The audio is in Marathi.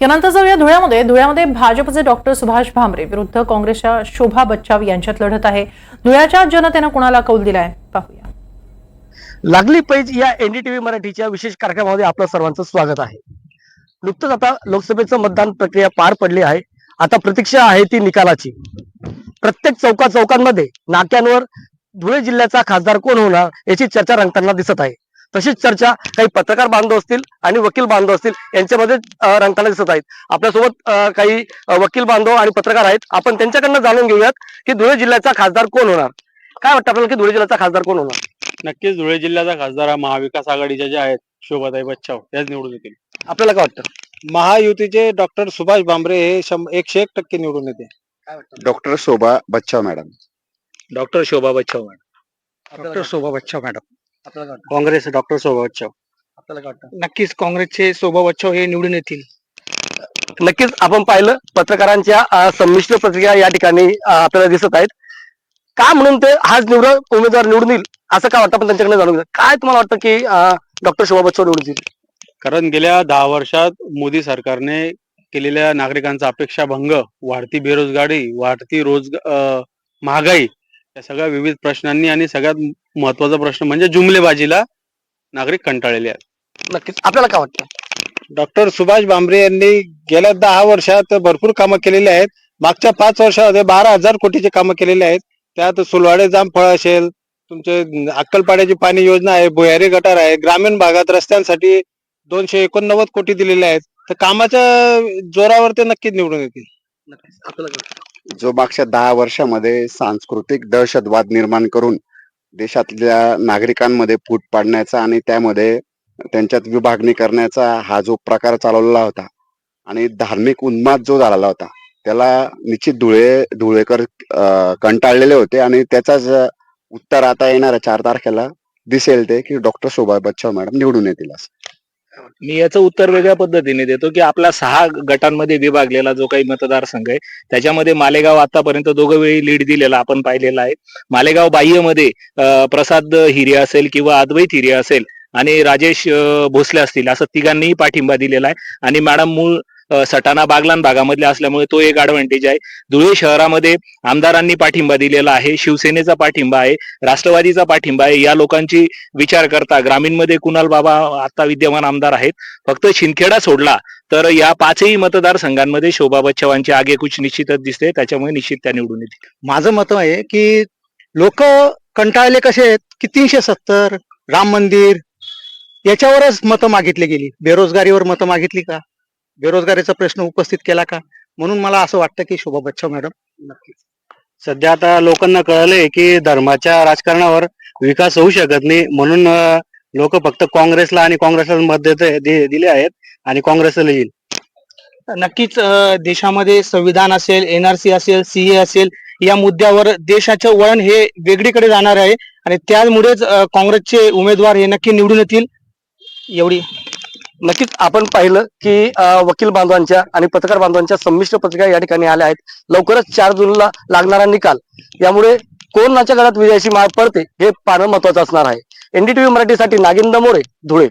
यानंतर जाऊया धुळ्यामध्ये. धुळ्यामध्ये भाजपचे डॉक्टर सुभाष भामरे विरुद्ध काँग्रेसच्या शोभा बच्चाव यांच्यात लढत आहे. धुळ्याच्या जनतेनं कुणाला कौल दिलाय? पाहूया. लागली पैज या एनडीटीव्ही मराठीच्या विशेष कार्यक्रमामध्ये आपलं सर्वांचं स्वागत आहे. नुकतंच आता लोकसभेचं मतदान प्रक्रिया पार पडली आहे. आता प्रतीक्षा आहे ती निकालाची. प्रत्येक चौका चौकांमध्ये नाक्यांवर धुळे जिल्ह्याचा खासदार कोण होणार याची चर्चा रंगताना दिसत आहे. तशीच चर्चा काही पत्रकार बांधव असतील आणि वकील बांधव असतील यांच्यामध्ये रंगताना दिसत आहेत. आपल्यासोबत काही वकील बांधव आणि पत्रकार आहेत. आपण त्यांच्याकडनं जाणून घेऊयात की धुळे जिल्ह्याचा खासदार कोण होणार? काय वाटतं आपल्याला की धुळे जिल्ह्याचा खासदार कोण होणार? नक्कीच धुळे जिल्ह्याचा खासदार हा महाविकास आघाडीच्या ज्या आहेत शोभाताई बच्चाव याच निवडून येतील. आपल्याला काय वाटतं? महायुतीचे डॉक्टर सुभाष भामरे हे एकशे एक टक्के निवडून येते. Doctor Shobha Bachhav madam. Doctor Shobha Bachhav madam. Doctor Shobha Bachhav madam. आपल्याला काय वाटतं? काँग्रेस डॉक्टर शोभा बच्चाव आपल्याला काय वाटतं? नक्कीच काँग्रेसचे शोभा बच्चाव हे निवडून येतील. नक्कीच आपण पाहिलं पत्रकारांच्या अं, संमिश्र प्रतिक्रिया या ठिकाणी अं, आपल्याला दिसत आहेत. का म्हणून ते हाच निवड उमेदवार निवडून येईल असं काय वाटतं आपण त्यांच्याकडे जाणून घेऊ काय तुम्हाला वाटतं की डॉक्टर शोभा बच्चव निवडून येईल कारण गेल्या दहा वर्षात मोदी सरकारने केलेल्या नागरिकांचा अपेक्षा भंग वाढती बेरोजगारी वाढती रोज महागाई या सगळ्या विविध प्रश्नांनी आणि सगळ्यात महत्त्वाचा प्रश्न म्हणजे जुमलेबाजीला नागरिक कंटाळलेले आहेत. नक्कीच. आपल्याला काय वाटतं डॉक्टर सुभाष भामरे यांनी गेल्या दहा वर्षात भरपूर कामं केलेली आहेत. मागच्या पाच वर्षामध्ये बारा हजार कोटीचे कामं केलेले आहेत. त्यात सुलवाडे जामफळ असेल तुमचे अक्कलपाड्याची पाणी योजना आहे भुयारी गटार आहे ग्रामीण भागात रस्त्यांसाठी दोनशे एकोणनव्वद कोटी दिलेले आहेत. तर कामाच्या जोरावर ते नक्कीच निवडून येतील. नक्कीच. आपल्याला काय वाटतं? जो मागच्या दहा वर्षामध्ये सांस्कृतिक दहशतवाद निर्माण करून देशातल्या नागरिकांमध्ये फूट पाडण्याचा आणि त्यामध्ये त्यांच्यात विभागणी करण्याचा हा जो प्रकार चालवलेला होता आणि धार्मिक उन्माद जो झालेला होता त्याला निश्चित धुळे धुळेकर कंटाळलेले होते आणि त्याचाच उत्तर आता येणाऱ्या चार तारखेला दिसेल ते की डॉक्टर शोभा बच्चाव मॅडम निवडून येतील असं. मी याचं उत्तर वेगळ्या पद्धतीने देतो की आपला सहा गटांमध्ये विभागलेला जो काही मतदारसंघ आहे त्याच्यामध्ये मालेगाव आतापर्यंत दोघं वेळी लीड दिलेला आपण पाहिलेला आहे. मालेगाव बाह्यमध्ये प्रसाद हिरे असेल किंवा अद्वैत हिरे असेल आणि राजेश भोसले असतील असं तिघांनीही पाठिंबा दिलेला आहे. आणि मॅडम मूळ सटाणा बागलान भागामधल्या असल्यामुळे तो एक ऍडव्हान्टेज आहे. धुळे शहरामध्ये आमदारांनी पाठिंबा दिलेला आहे शिवसेनेचा पाठिंबा आहे राष्ट्रवादीचा पाठिंबा आहे. या लोकांची विचार करता ग्रामीणमध्ये कुणाल बाबा आता विद्यमान आमदार आहेत? फक्त शिंदखेडा सोडला तर या पाचही मतदारसंघांमध्ये शोभा बच्चवांची आगेकूच निश्चितच दिसते. त्याच्यामुळे निश्चित त्या निवडून येतील. माझं मत आहे की लोक कंटाळले कसे आहेत? की तीनशे सत्तर राम मंदिर याच्यावरच मतं मागितली गेली. बेरोजगारीवर मतं मागितली का? बेरोजगारीचा प्रश्न उपस्थित केला का? म्हणून मला असं वाटतं की शोभा बच्चाव मॅडम नक्कीच. सध्या आता लोकांना कळलंय की धर्माच्या राजकारणावर विकास होऊ शकत नाही म्हणून लोक फक्त काँग्रेसला आणि काँग्रेसला मत दिले आहेत आणि काँग्रेसला येईल. नक्कीच देशामध्ये संविधान असेल एनआरसी असेल सीए असेल या मुद्द्यावर देशाचं वळण हे वेगळीकडे जाणार आहे आणि त्यामुळेच काँग्रेसचे उमेदवार हे नक्की निवडून येतील. एवढी नक्कीच आपण पाहिलं की वकील बांधवांच्या आणि पत्रकार बांधवांच्या संमिश्र पत्रिका या ठिकाणी आल्या आहेत. लवकरच चार जूनला लागणारा निकाल. यामुळे कोणाच्या घरात विजयाची माळ पडते हे पाहणं महत्वाचं असणार आहे. एनडीटीव्ही मराठीसाठी नागिंद मोरे धुळे.